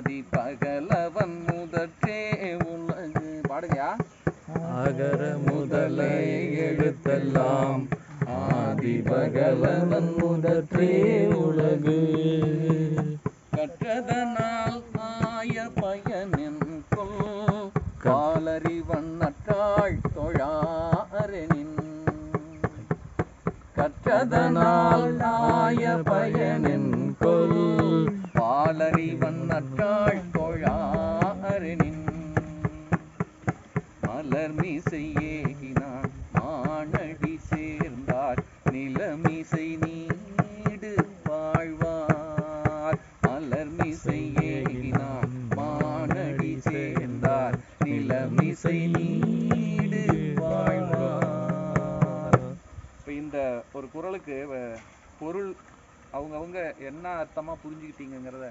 ஆதி பகலவன் முதற்றே உலகு. பாடுங்கயா அகர முதலே எழுத்தெல்லாம் ஆதி பகலவன் முதற்றே உலகு. கற்றதனால் ஆய பயனின் கொல். காலறிவன் நற்றாள் தொழாரெனின். கற்றதனால் ஆய பயனின் மலர்மிசை நீடு வாழ்வார். மலர்மிசை ஏகினான் மானடி சேர்ந்தார். நிலமிசை நீடு வாழ்வார். இப்போ இந்த ஒரு குறளுக்கு வ- பொருள் அவங்க அவங்க என்ன அர்த்தமா புரிஞ்சுக்கிட்டீங்கிறத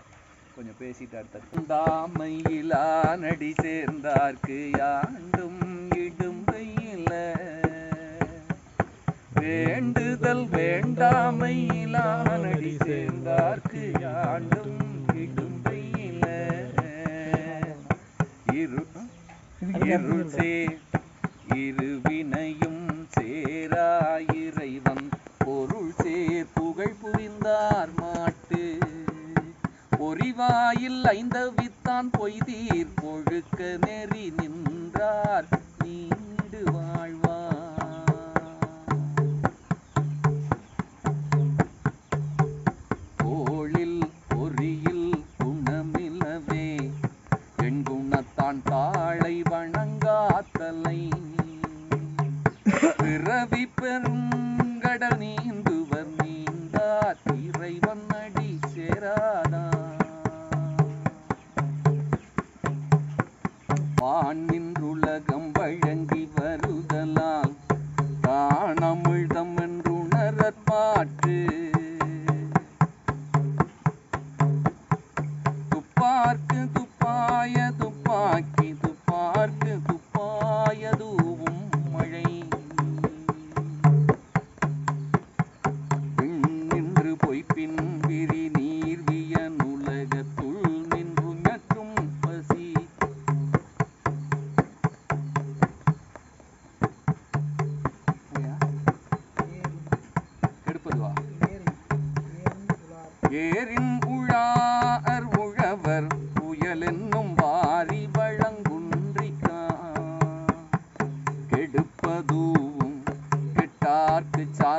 கொஞ்சம் பேசிட்டு அடுத்தது தாமையிலா நடி சேர்ந்தார்க்கு யாண்டும் வேண்டுதல் வேண்டாமையிலா நடி சேர்ந்தார்க்கு யாண்டும் இடும்பையில. இரு இருள் சேர் இருவினையும் சேரா பொருள் சேர் புகழ் புரிந்தார் மாட்டு. பொறிவாயில் ஐந்தவித்தான் பொய்தீர் பொழுக்க நெறி நின்றார் வணங்காத்தலை பிறவி பெருங்கடல் நீந்துவர் நீந்தா இறைவன் அடி சேராதா. வான் நின்றுலகம் வழங்கி வருதலால் தானமிழ்தம் என்றுணரற் பாட்டு.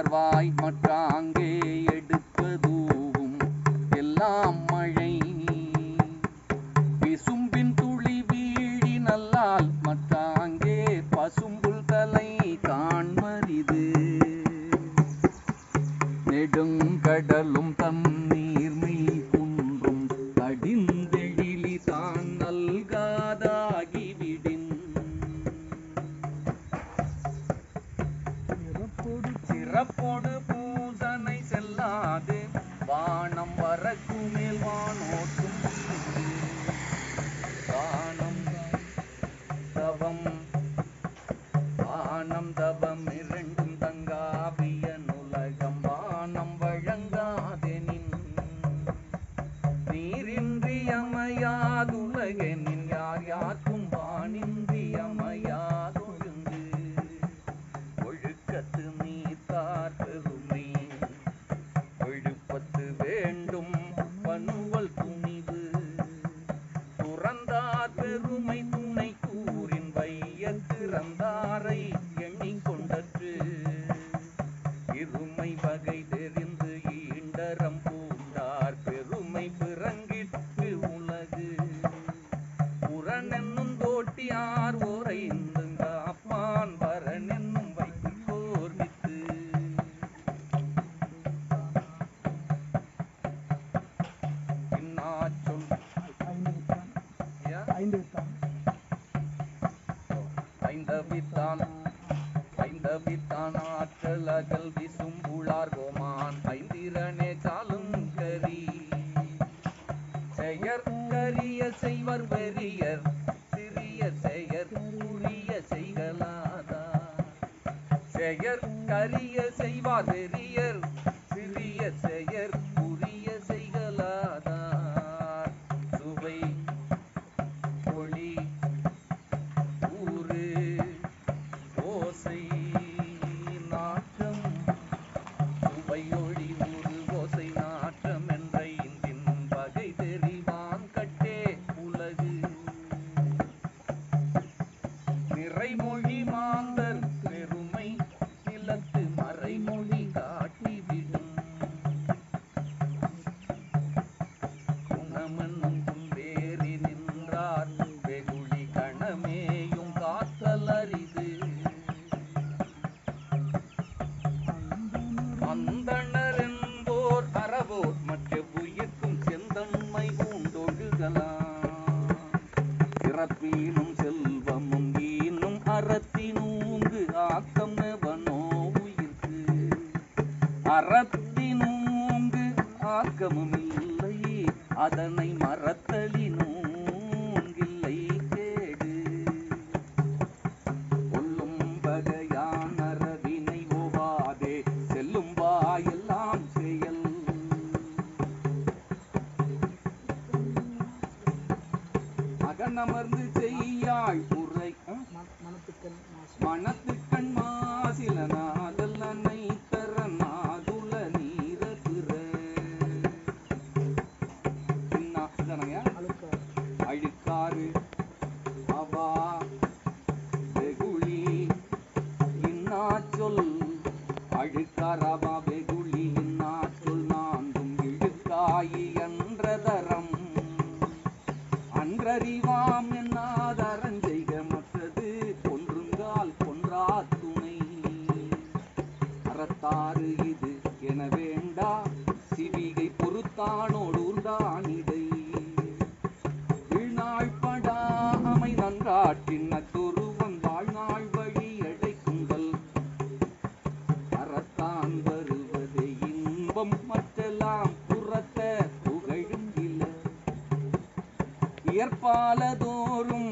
கெட்டார்க்கு மற்றாங்கே? ஆற்றல் கல்வி விசும்புளார் கோமான் ஐந்திரனே சாலும் கரி. செயற் கரிய செய்வர் வெறியர் சிறிய செயற் உரிய செய்கலாதா செயற் கரிய செய்வார் வெறியர் சிறிய செயற் உரிய செய்கலாதார் சுவை பொழி ஊறு ஓசை மறைமொழி மாந்தர் பெருமை நிலத்து மறைமொழி காட்டிவிடும் குணமென்னும் வேறி நின்றார் வெகுளி கணமேயும் காத்தல வீணும் செல்வமும் ஈனும் அறத்தினூங்கு ஆக்கம் எவனோ உயிர்க்கு. அறத்தினூங்கு ஆக்கமும் இல்லை அதனை மறத்தலினும் அகனமர்ந்து செய்யாய் உரை அஹ்? மனத்துக்கண் மாசில நாதல் அன்னை தர நாதுல நீர இதானங்கய்யா? அழுக்காறு அன்றறிவாம் என்னாதரஞ்செய்க மற்றது கொன்றுங்கால் கொன்றா துணை. அறத்தாறு இது என வேண்டா சிவிகை பொறுத்தானோடு ஊர்ந்தானிதை வீழ்நாள்படா அமை நன்றாற்றின் நத்தொருவன் உயர்பாலதோறும்